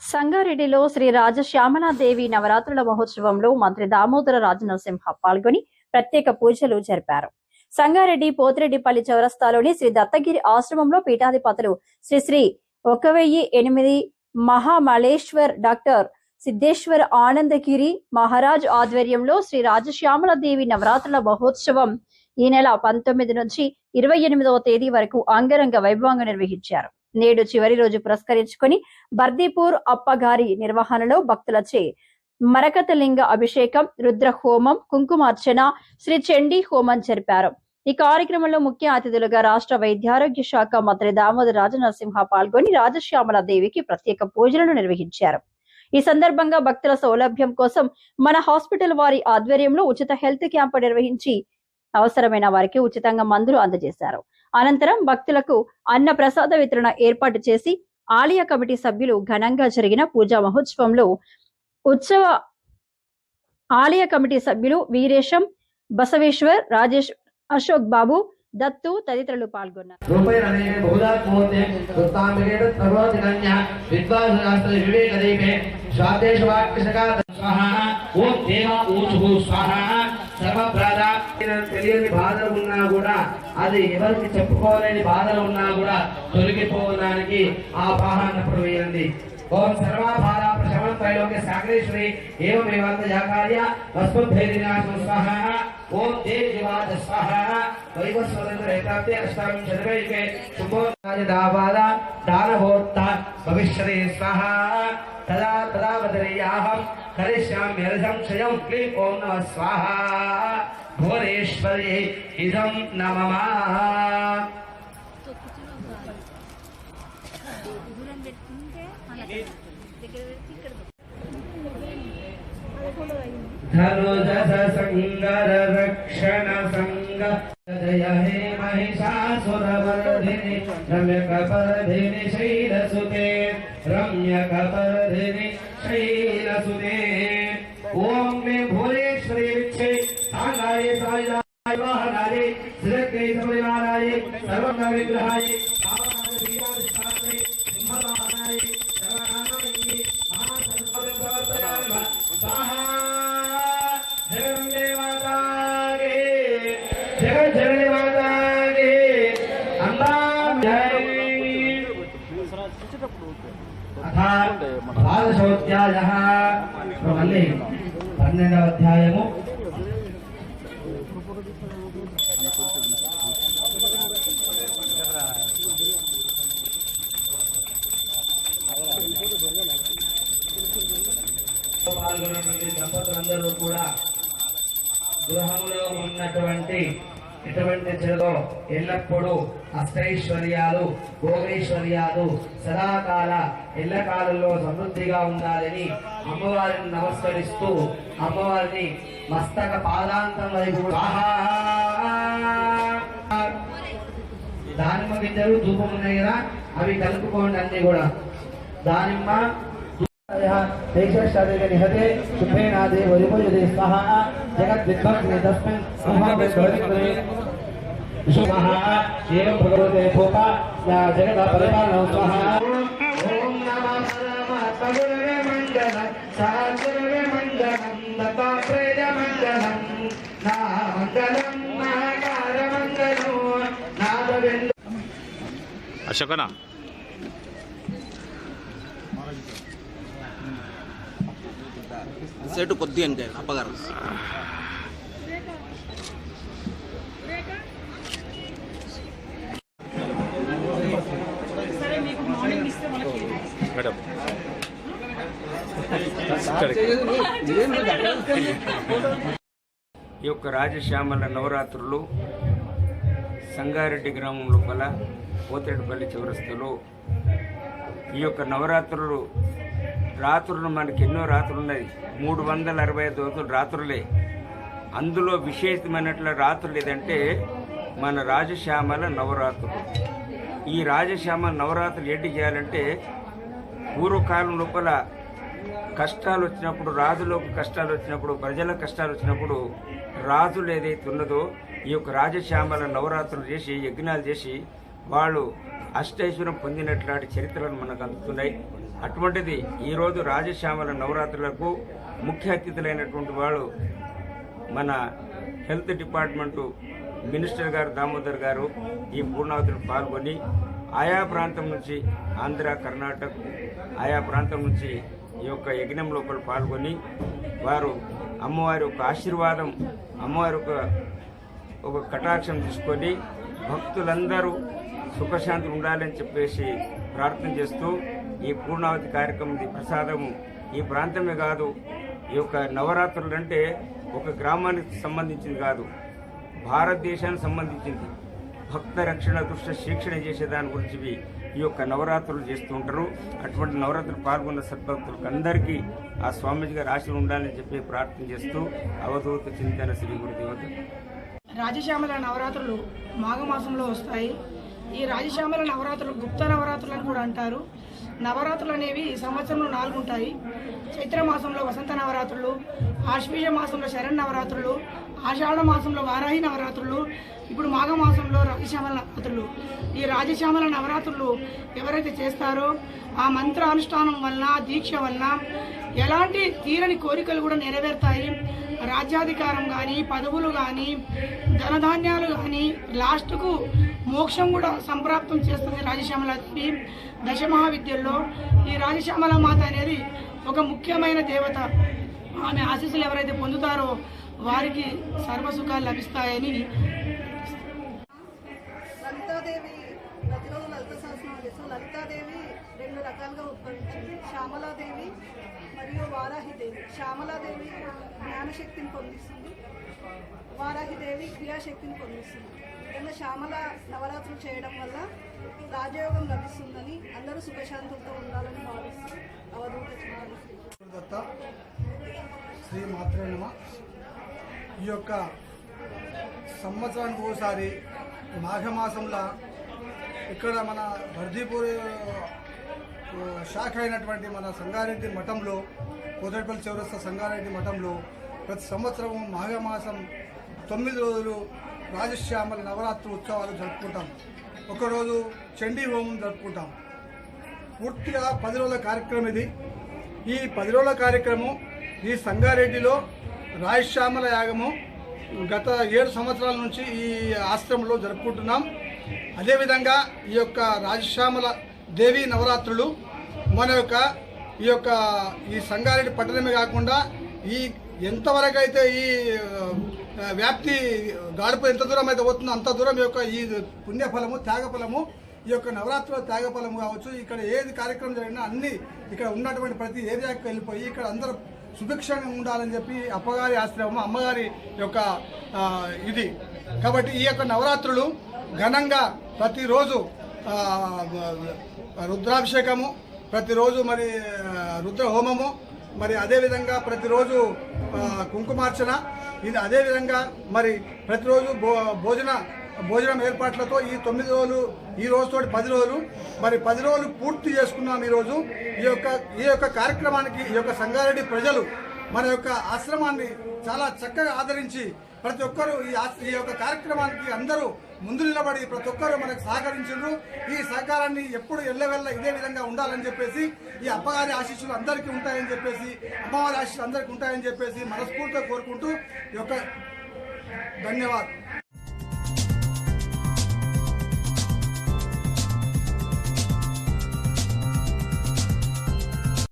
సంగారెడ్డిలో శ్రీ రాజశ్యామలాదేవి నవరాత్రుల మహోత్సవంలో మంత్రి దామోదర రాజనరసింహ పాల్గొని ప్రత్యేక పూజలు జరిపారు. సంగారెడ్డి పోతిరెడ్డిపల్లి చౌరస్తాలోని శ్రీ దత్తగిరి ఆశ్రమంలో పీఠాధిపతులు శ్రీ శ్రీ ఒక వెయ్యి ఎనిమిది మహామలేశ్వర్ డాక్టర్ సిద్ధేశ్వర ఆనందగిరి మహారాజ్ ఆధ్వర్యంలో శ్రీ రాజశ్యామలాదేవి నవరాత్రుల మహోత్సవం ఈ నెల పంతొమ్మిది నుంచి ఇరవై ఎనిమిదవ తేదీ వరకు అంగరంగ వైభవంగా నిర్వహించారు. నేడు చివరి రోజు పురస్కరించుకొని బర్దీపూర్ అప్పగారి నిర్వహణలో భక్తులచే మరకతలింగ అభిషేకం రుద్ర హోమం కుంకుమార్చన శ్రీ చండీ హోమం జరిపారు. ఈ కార్యక్రమంలో ముఖ్య అతిథులుగా రాష్ట్ర వైద్యారోగ్య శాఖ మంత్రి దామోదర్ రాజనరసింహ పాల్గొని రాజశ్యామల దేవికి ప్రత్యేక పూజలను నిర్వహించారు. ఈ సందర్భంగా భక్తుల సౌలభ్యం కోసం మన హాస్పిటల్ వారి ఆధ్వర్యంలో ఉచిత హెల్త్ క్యాంపు నిర్వహించి అవసరమైన వారికి ఉచితంగా మందులు అందజేశారు. అనంతరం భక్తులకు అన్న ప్రసాద వితరణ ఏర్పాటు చేసి ఆలయ కమిటీ సభ్యులు ఘనంగా జరిగిన పూజా మహోత్సవంలో ఉత్సవ ఆలయ కమిటీ సభ్యులు వీరేశం బసవేశ్వర్ రాజేష్ అశోక్ బాబు దత్తు తదితరులు పాల్గొన్నారు. అది ఎవరికి చెప్పుకోలేని బాధలు ఉన్నా కూడా తొలగిపోవడానికి ఆ వాహనప్పుడు వేయండి. ఓం సర్వాభార ప్రశమం త్రైలోక్య సాగరేశ్వరి ఏవమేవాంత జాకార్య వస్మద్భేదినాశం స్వాహ ఓం దేవి జివాత స్వాహ వైవస్వతంత్ర ఏకాప్తే అష్టావింశతివైకే శుభోదాయ దావాద దానవోత్త భవిష్యతే స్వాహ. తదా తదా వదరేయాహం కరిష్యామి క్షయం క్లీం ఓం నమ స్వాహ. భువనేశ్వర్యై ఇదం నమమ धनुजस संगर रक्षण संग जय हे महिषासुरवर्धिनि रम्यकपर्धिनि शैलसुते रम्यकपर्धिनि शैलसुते ॐ मे भुवनेश्वरी विच्छे శ్రీరామాయ సాయినాథాయ శ్రీకై సమయమానాయ పన్నెండవ అధ్యాయము. పాల్గొన్నటువంటి దంపతులందరూ కూడా గృహంలో ఉన్నటువంటి ఎటువంటి చెడులో ఎల్లప్పుడూ అష్టైశ్వర్యాలు భోగైశ్వర్యాలు సదాకాల ఎల్లకాలంలో సమృద్ధిగా ఉండాలని అమ్మవారిని నమస్కరిస్తూ అమ్మవారిని మస్తక పాదాంతం వైపు గింజలు ధూపం ఉన్నాయి కదా అవి కలుపుకోండి అన్ని కూడా. దానిమ్మ నిహతే శుభేనాదే వరిపయుదే సహ జగద్విద్భక్తి తస్మిన్ బ్రహ్మవిద్వరిగ్రే స్వహ ఏం భగవతే జగద పరిపాలన స్వహ. అశోకనా? సెట్ కొద్దిగా అంటే అప్పగారు మేడం. ఈ యొక్క రాజశ్యామల నవరాత్రులు సంగారెడ్డి గ్రామం లోపల పోతేడుపల్లి చివరస్తులు ఈ యొక్క నవరాత్రులు రాత్రులు మనకి ఎన్నో రాత్రులు ఉన్నాయి మూడు వందల అరవై ఐదు రోజులు రాత్రులే. అందులో విశేషమైనట్ల రాత్రులు ఏదంటే మన రాజశ్యామల నవరాత్రులు. ఈ రాజశ్యామ నవరాత్రులు ఏంటి చేయాలంటే పూర్వకాలం లోపల కష్టాలు వచ్చినప్పుడు రాజులకు కష్టాలు వచ్చినప్పుడు ప్రజల కష్టాలు వచ్చినప్పుడు రాజులు ఏదైతే ఉన్నదో ఈ యొక్క రాజశ్యామల నవరాత్రులు చేసి యజ్ఞాలు చేసి వాళ్ళు అష్టైశ్వరం పొందినట్లాంటి చరిత్రలు మనకు అందుతున్నాయి. అటువంటిది ఈరోజు రాజశ్యామల నవరాత్రులకు ముఖ్య అతిథులైనటువంటి వాళ్ళు మన హెల్త్ డిపార్ట్మెంటు మినిస్టర్ గారు దామోదర్ గారు ఈ పూర్ణావతిలో పాల్గొని ఆయా ప్రాంతం నుంచి ఆంధ్ర కర్ణాటక ఆయా ప్రాంతం నుంచి ఈ యొక్క యజ్ఞం లోపల పాల్గొని వారు అమ్మవారి యొక్క ఆశీర్వాదం అమ్మవారి యొక్క ఒక కటాక్షం తీసుకొని భక్తులందరూ సుఖశాంతులు ఉండాలని చెప్పేసి ప్రార్థన చేస్తూ ఈ పూర్ణావతి కార్యక్రమం ఈ ప్రసాదము. ఈ ప్రాంతమే కాదు ఈ యొక్క నవరాత్రులు అంటే ఒక గ్రామానికి సంబంధించింది కాదు భారతదేశానికి సంబంధించింది. భక్త రక్షణ దృష్టి శిక్షణ చేసే దాని గురించి ఈ యొక్క నవరాత్రులు చేస్తూ ఉంటారు. అటువంటి నవరాత్రులు పాల్గొన్న సద్భక్తులకు అందరికీ ఆ స్వామీజీ గారు ఆశలు ఉండాలని చెప్పి ప్రార్థన చేస్తూ అవధూత చింతన శ్రీ గురుదేవత. రాజశ్యామల నవరాత్రులు మాఘమాసంలో వస్తాయి. ఈ రాజశ్యామల నవరాత్రులు గుప్త నవరాత్రులు అని కూడా అంటారు. నవరాత్రులు అనేవి ఈ సంవత్సరంలో నాలుగు ఉంటాయి. చైత్ర మాసంలో వసంత నవరాత్రులు ఆశ్వీజ మాసంలో శరణ్ నవరాత్రులు ఆషాఢ మాసంలో వారాహి నవరాత్రులు ఇప్పుడు మాఘమాసంలో రాజశ్యామల నవరాత్రులు. ఈ రాజశ్యామల నవరాత్రులు ఎవరైతే చేస్తారో ఆ మంత్ర అనుష్ఠానం వలన దీక్ష వలన ఎలాంటి తీరని కోరికలు కూడా నెరవేరుతాయి. రాజ్యాధికారం కానీ పదవులు కానీ ధనధాన్యాలు కానీ లాస్ట్కు మోక్షం కూడా సంప్రాప్తం చేస్తుంది రాజశ్యామల దేవి దశమహావిద్యల్లో. ఈ రాజశ్యామల మాత అనేది ఒక ముఖ్యమైన దేవత. ఆమె ఆశీస్సులు ఎవరైతే పొందుతారో వారికి సర్వసుఖాలు లభిస్తాయని లలితాదేవి ప్రతిరోజు లలిత సహస్రనామం చేస్తాం లలితాదేవి రెండు రకాలుగా ఉద్భవించింది. శ్యామలాదేవి మరియు వారాహిదేవి. శ్యామలాదేవి జ్ఞానశక్తిని పొందిస్తుంది. వారాహిదేవి క్రియాశక్తిని పొందిస్తుంది. ఇలా శ్యామల నవరాత్రులు చేయడం వల్ల రాజయోగం లభిస్తుందని అందరూ సుఖశాంతులతో ఉండాలని భావిస్తూ అవధూత శ్రీ. దత్త శ్రీ మాత్రే నమ. ఈ యొక్క సంవత్సరానికి ఒకసారి మాఘమాసంలో ఇక్కడ మన భర్దీపూర్ శాఖ అయినటువంటి మన సంగారెడ్డి మఠంలో కోదటిపల్లి చౌరస్తా సంగారెడ్డి మఠంలో ప్రతి సంవత్సరం మాఘమాసం తొమ్మిది రోజులు రాజశ్యామల నవరాత్రి ఉత్సవాలు జరుపుకుంటాం. ఒకరోజు చండీ హోమం జరుపుకుంటాం. పూర్తిగా పది రోజుల కార్యక్రమం ఇది. ఈ పది రోజుల కార్యక్రమం ఈ సంగారెడ్డిలో రాయశ్యామల యాగము గత ఏడు సంవత్సరాల నుంచి ఈ ఆశ్రమంలో జరుపుకుంటున్నాం. అదేవిధంగా ఈ యొక్క రాజశ్యామల దేవి నవరాత్రులు మన యొక్క ఈ యొక్క ఈ సంగారెడ్డి పట్టణమే కాకుండా ఈ ఎంతవరకు అయితే ఈ వ్యాప్తి గాడుపు ఎంత దూరం అయితే పోతుందో అంత దూరం ఈ యొక్క ఈ పుణ్యఫలము త్యాగఫలము ఈ యొక్క నవరాత్రుల త్యాగఫలము కావచ్చు. ఇక్కడ ఏది కార్యక్రమం జరిగినా అన్ని ఇక్కడ ఉన్నటువంటి ప్రతి ఏరియాకి వెళ్ళిపోయి ఇక్కడ అందరూ సుభిక్షంగా ఉండాలని చెప్పి అప్పగారి ఆశ్రమం అమ్మగారి యొక్క ఇది. కాబట్టి ఈ యొక్క నవరాత్రులు ఘనంగా ప్రతిరోజు రుద్రాభిషేకము ప్రతిరోజు మరి రుద్రహోమము రుద్ర హోమము మరి అదేవిధంగా ప్రతిరోజు కుంకుమార్చన ఇది అదేవిధంగా మరి ప్రతిరోజు భో భోజన భోజనం ఏర్పాట్లతో ఈ తొమ్మిది రోజులు ఈ రోజుతో పది రోజులు. మరి పది రోజులు పూర్తి చేసుకున్నాం ఈరోజు. ఈ యొక్క ఈ యొక్క కార్యక్రమానికి ఈ యొక్క సంగారెడ్డి ప్రజలు మన యొక్క ఆశ్రమాన్ని చాలా చక్కగా ఆదరించి ప్రతి ఒక్కరూ ఈ ఈ యొక్క కార్యక్రమానికి అందరూ ముందు నిలబడి ప్రతి ఒక్కరూ మనకు సహకరించారు ఈ సహకారాన్ని ఎప్పుడు ఎల్లవెల్ల ఇదే విధంగా ఉండాలని చెప్పేసి ఈ అప్పగారి ఆశీస్సులు అందరికీ ఉంటాయని చెప్పేసి అమ్మవారి ఆశీస్సులు అందరికీ ఉంటాయని చెప్పేసి మనస్ఫూర్తిగా కోరుకుంటూ ఈ యొక్క ధన్యవాదాలు.